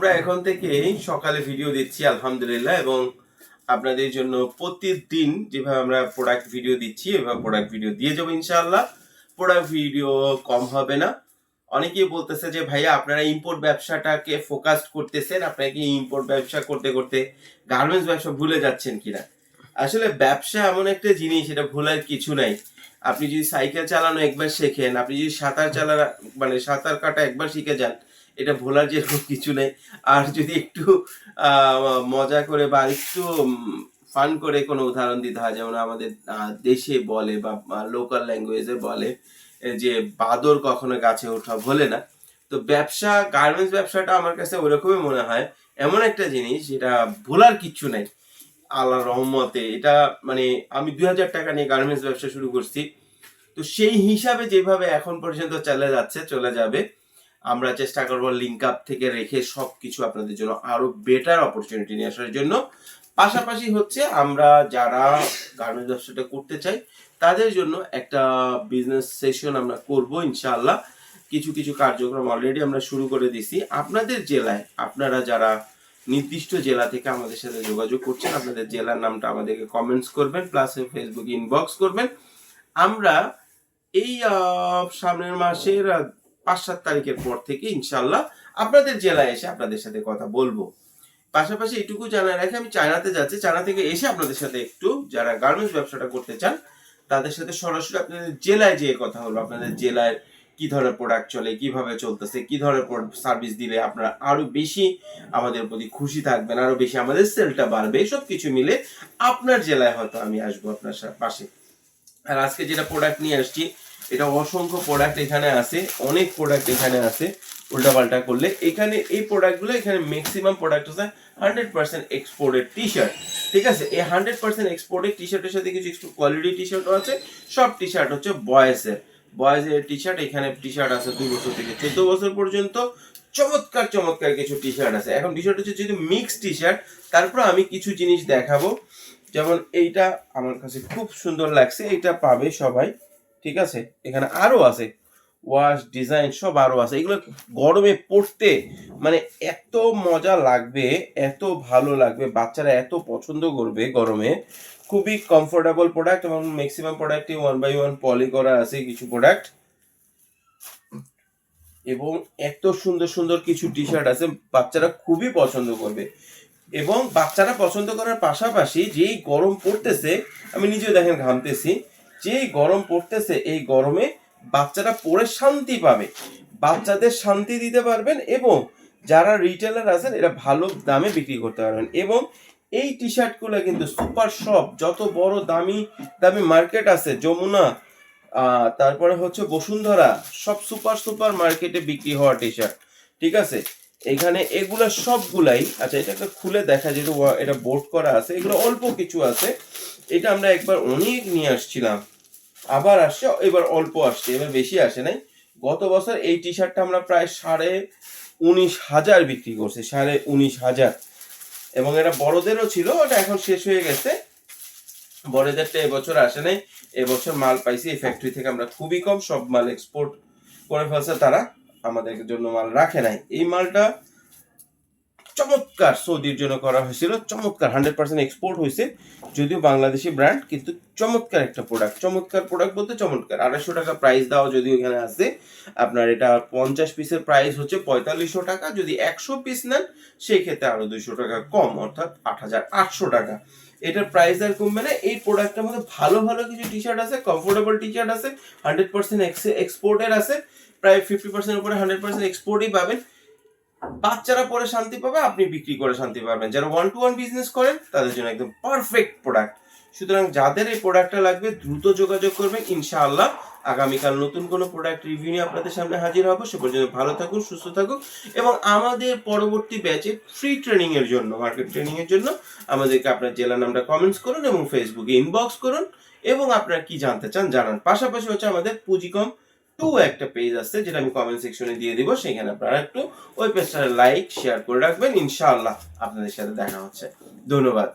আমরা এখন থেকে সকালে ভিডিও দিচ্ছি, আলহামদুলিল্লাহ, এবং আপনাদের জন্য প্রতিদিন যেভাবে আমরা প্রোডাক্ট ভিডিও দিচ্ছি, এভাবে প্রোডাক্ট ভিডিও দিয়ে যাব ইনশাআল্লাহ। প্রোডাক্ট ভিডিও কম হবে না। অনেকেই বলতেছে যে, ভাইয়া, আপনারা ইম্পোর্ট ব্যবসাটাকে ফোকাস করতেছেন, আপনারা কি ইম্পোর্ট ব্যবসা করতে করতে গার্মেন্টস ব্যবসা ভুলে যাচ্ছেন কিনা? আসলে ব্যবসা এমন একটা জিনিস, এটা ভুলার কিছু নাই। আপনি যদি সাইকেল চালানো একবার শেখেন, আপনি যদি সাঁতার চালানো মানে সাঁতার কাটা একবার শিখে যান এটা ভোলার যেরকম কিছু নেই। আর যদি একটু মজা করে বা একটু ফান করে কোনো উদাহরণ দিতে হয়, যেমন আমাদের দেশে বলে বা লোকাল ল্যাঙ্গুয়েজে বলে যে বাদর কখনো গাছে ওঠা ভোলে না। তো ব্যবসা গার্মেন্টস ব্যবসাটা আমার কাছে ওরকমই মনে হয়। এমন একটা জিনিস যেটা ভোলার কিচ্ছু নাই। আল্লাহ রহমতে এটা মানে আমি দুই হাজার টাকা নিয়ে গার্মেন্টস ব্যবসা শুরু করছি। তো সেই হিসাবে যেভাবে এখন পর্যন্ত চলে যাচ্ছে, চলে যাবে আমরা চেষ্টা করব লিঙ্ক আপ থেকে রেখে সব কিছু আপনাদের জন্য আরও বেটার অপরচুনিটি নিয়ে আসার জন্য। পাশাপাশি হচ্ছে আমরা যারা গার্মেন্টস ব্যবসাটা করতে চাই, তাদের জন্য একটা বিজনেস সেশন আমরা করব ইনশাআল্লাহ। কিছু কিছু কার্যক্রম অলরেডি আমরা শুরু করে দিছি আপনাদের জেলায় আপনারা যারা নির্দিষ্ট জেলা থেকে আমাদের সাথে যোগাযোগ করছেন, আপনাদের জেলার নামটা আমাদেরকে কমেন্টস করবেন প্লাস ফেসবুক ইনবক্স করবেন। আমরা এই সামনের মাসের পাঁচ সাত তারিখের পর থেকে ইনশাল্লাহ আপনাদের জেলায় এসে আপনাদের সাথে কথা বলব। পাশাপাশি এটুকু জানা রাখি, আমি চায়নাতে যাচ্ছি। চায়না থেকে এসে আপনাদের সাথে একটু যারা গার্মেন্টস ব্যবসাটা করতে চান, তাদের সাথে সরাসরি আপনাদের জেলায় যেয়ে কথা হলো আপনাদের জেলায় কি ধরনের প্রোডাক্ট চলে, কীভাবে চলতেছে, কি ধরনের সার্ভিস দিলে আপনারা আরও বেশি আমাদের প্রতি খুশি থাকবেন, আরও বেশি আমাদের সেলটা বাড়বে সব কিছু মিলে আপনার জেলায় হয়তো আমি আসব আপনার পাশে। আর আজকে যেটা প্রোডাক্ট নিয়ে আসছি এটা অসংখ্য প্রোডাক্ট এখানে আছে, অনেক প্রোডাক্ট এখানে আছে, উল্টাপাল্টা করলে। এখানে এই প্রোডাক্টগুলো এখানে ম্যাক্সিমাম প্রোডাক্ট আছে hundred percent exported T shirt ঠিক আছে? এই হান্ড্রেড পার্সেন্ট এক্সপোর্টেড টি শার্টের সাথে কিছু একটু কোয়ালিটি টি শার্টও আছে, সব টি শার্ট হচ্ছে বয়েসের বয়েজের টি শার্ট এখানে টি শার্ট আছে দুই বছর থেকে চোদ্দ বছর পর্যন্ত। চমৎকার চমৎকার কিছু টি শার্ট আছে। এখন বিষয়টা হচ্ছে যেহেতু মিক্স টি শার্ট তারপর আমি কিছু জিনিস দেখাবো। যেমন এইটা আমার কাছে খুব সুন্দর লাগছে এটা পাবে সবাই। ঠিক আছে? এখানে আরও আছে। ওয়াশ ডিজাইন সব আরও আছে। এগুলো গরমে পড়তে মানে এত মজা লাগবে, এত ভালো লাগবে, বাচ্চারা এত পছন্দ করবে গরমে। খুবই কমফোর্টেবল প্রোডাক্ট এবং ম্যাক্সিমাম প্রোডাক্টই ওয়ান বাই ওয়ান পলি করা আছে কিছু প্রোডাক্ট এবং এত সুন্দর সুন্দর কিছু টি শার্ট আছে, বাচ্চারা খুবই পছন্দ করবে। এবং বাচ্চারা পছন্দ করার পাশাপাশি যেই গরম পড়তেছে, আমি নিজেও দেখেন ঘামতেছি। যেই গরম পড়তেছে, এই গরমে বাচ্চারা পরে শান্তি পাবে। বাচ্চাদের শান্তি দিতে পারবেন এবং যারা রিটেলার আছেন, এরা ভালো দামে বিক্রি করতে পারবেন। এবং এই টি শার্টগুলো কিন্তু সুপার শপ যত বড় দামি দামি মার্কেট আছে, যমুনা তারপরে হচ্ছে বসুন্ধরা, সব সুপার সুপার মার্কেটে বিক্রি হওয়া টি শার্ট ঠিক আছে? এখানে এগুলা সবগুলাই আচ্ছা এটা একটা খুলে দেখা, যেহেতু এটা বোর্ড করা আছে, এগুলো অল্প কিছু আছে। এটা আমরা একবার অনেক নিয়ে আসছিলাম। আবার আসছে, এবার অল্প আসছে, এবার বেশি আসে নাই। গত বছর এই টি শার্টটা আমরা প্রায় সাড়ে উনিশ হাজার বিক্রি করছি, সাড়ে উনিশ হাজার। এবং এটা বড়দেরও ছিল, ওটা এখন শেষ হয়ে গেছে। বড়দেরটা এবছর আসে নাই, এবছর মাল পাইছি এই ফ্যাক্টরি থেকে আমরা খুবই কম, সব মাল এক্সপোর্ট করে ফেলছে তারা, আমাদের জন্য মাল রাখে নাই। এই মালটা চমৎকার সৌদির জন্য করা হয়েছিল, চমৎকার হান্ড্রেড পার্সেন্ট এক্সপোর্ট হয়েছে। যদিও বাংলাদেশি ব্র্যান্ড কিন্তু চমৎকার একটা প্রোডাক্ট চমৎকার প্রোডাক্ট বলতে চমৎকার। আড়াইশো টাকা প্রাইস দেওয়া যদি এখানে আছে। আপনার এটা পঞ্চাশ পিসের প্রাইস হচ্ছে পঁয়তাল্লিশশো টাকা। যদি একশো পিস নেন সেই ক্ষেত্রে আরও দুইশো টাকা কম, অর্থাৎ আট হাজার আটশো টাকা। এটার প্রাইস আর কমবে না। এই প্রোডাক্টের মধ্যে ভালো ভালো কিছু টি শার্ট আছে কমফোর্টেবল টি শার্ট আছে হান্ড্রেড পার্সেন্ট এক্সপোর্টের আছে। প্রায় ফিফটি পার্সেন্ট উপরে হান্ড্রেড পার্সেন্ট এক্সপোর্টই পাবেন। বাচ্চারা পরে শান্তি পাবে, আপনি বিক্রি করে শান্তি পাবেন। যারা ওয়ান টু ওয়ান বিজনেস করেন, তাদের জন্য একদম পারফেক্ট প্রোডাক্ট সুতরাং যাদের এই প্রোডাক্টটা লাগবে, দ্রুত যোগাযোগ করবেন। ইনশাআল্লাহ আগামীকাল নতুন কোনো প্রোডাক্ট রিভিউ নিয়ে আপনাদের সামনে হাজির হব। সে পর্যন্ত ভালো থাকুন, সুস্থ থাকুন এবং আমাদের পরবর্তী ব্যাচে ফ্রি ট্রেনিং এর জন্য মার্কেট ট্রেনিং এর জন্য আমাদেরকে আপনার জেলার নামটা কমেন্টস করুন এবং ফেসবুকে ইনবক্স করুন এবং আপনারা কি জানতে চান জানান। পাশাপাশি হচ্ছে আমাদের পুঁজিকম টু একটা পেজ আছে যেটা আমি কমেন্ট সেকশনে দিয়ে দিব, সেখানে আপনারা একটু ওই পেজটা লাইক শেয়ার করে রাখবেন। ইনশাআল্লাহ আপনাদের সাথে দেখা হচ্ছে। ধন্যবাদ।